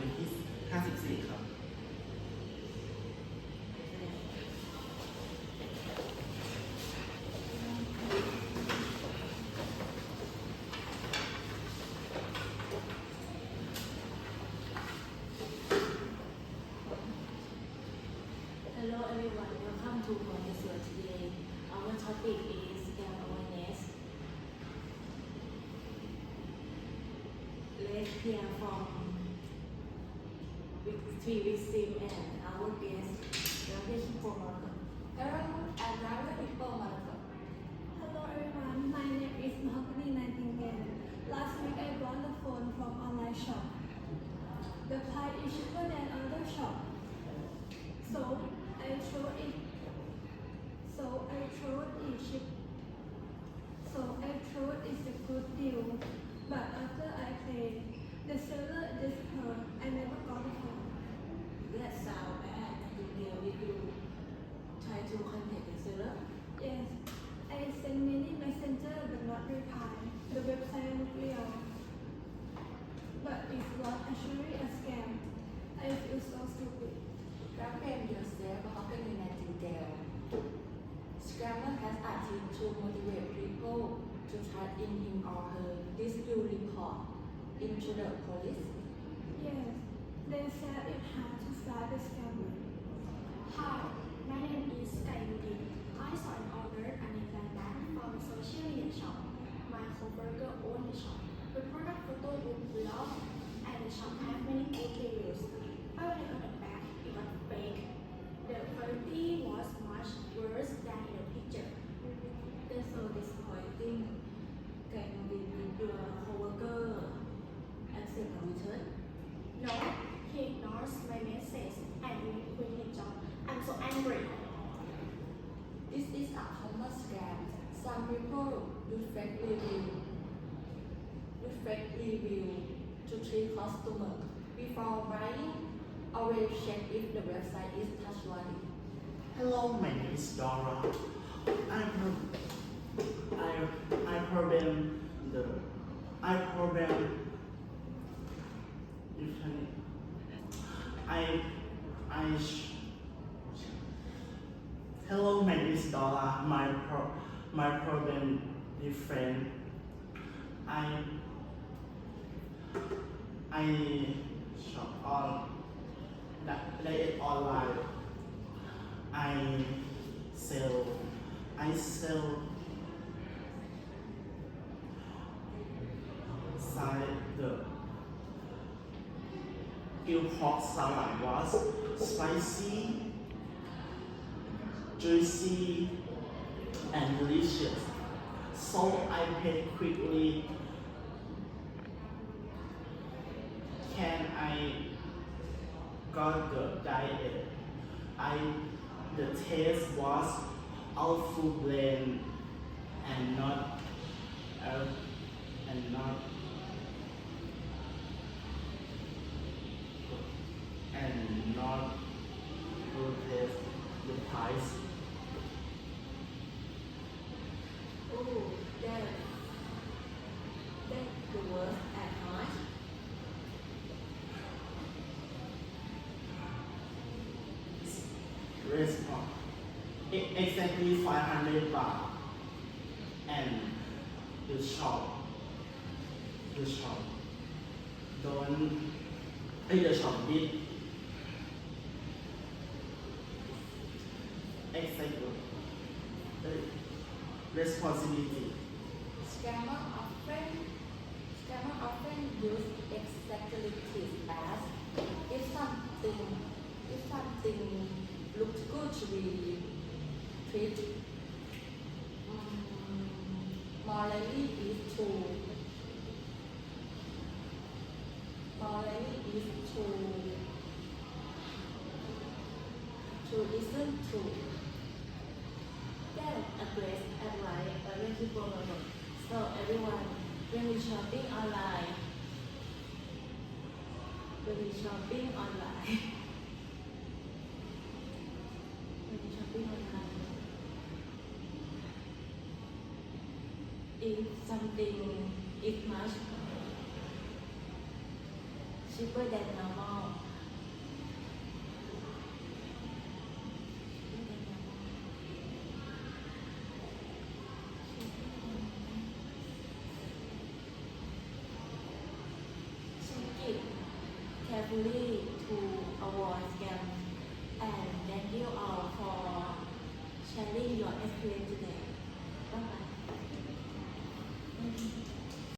เป็นที่ห้าสิบสี่ครับ Hello everyone, welcome to Montessori today. Our topic is scale awareness. Let's hear from Three victims and our guest. Hello, I'm Robert Iqbal Malaka. Hello everyone, my name is Mahogany Nightingale. Last week I bought a phone from online shop. The price is cheaper than other shop. So I throw it. So I throw it cheap. So I thought it's a good deal. But after I paid, the seller is disappeared. I never got the phone. That sound bad. You deal with you. Try to contact the seller. Yes, I sent many messenger but not reply. The website looked real. But it was actually a scam. I feel so stupid. Represent yourself Mahogany Nightingale. Scammer has a team to motivate people to trust in him or her. This you report into the police. Yes, they said it hard to start the scammer. Hi, my name is Kayudi. I saw an order and a bag from a social media shop. My coworker owned the shop. The product photo looked blog and the shop had many good reviews. But when I got the bag, it was fake. The quality was much worse than in the picture. That's so disappointing. Can you with your coworker accept a return? No, he ignores my message and even quit his job. I'm so angry. This is a common scam. Some people use review, use review to treat customer. Before buying, always check if the website is trustworthy. Hello, my name is Dora. I'm I I program the I you can I I Hello, my name is Dora. My pro my problem different. I I shop all that play online. I sell I sell side the il hot salad was spicy, juicy, and delicious. So I paid quickly. Can I got the diet? I the taste was awful blend and not uh, and not and not good the price Oh, that that's at e- exactly 500 baht and the shop. The shop. Don't the shop. Did exactly responsibility. Scammer often scammer often use exactly this as if something if something looks good to be treat um, morally is to morally is to to listen to That a great advice by Ricky Bologo. So everyone, when we shopping online, when we shopping online, when we shopping online, if something is much cheaper than normal, cheaper than normal. Carefully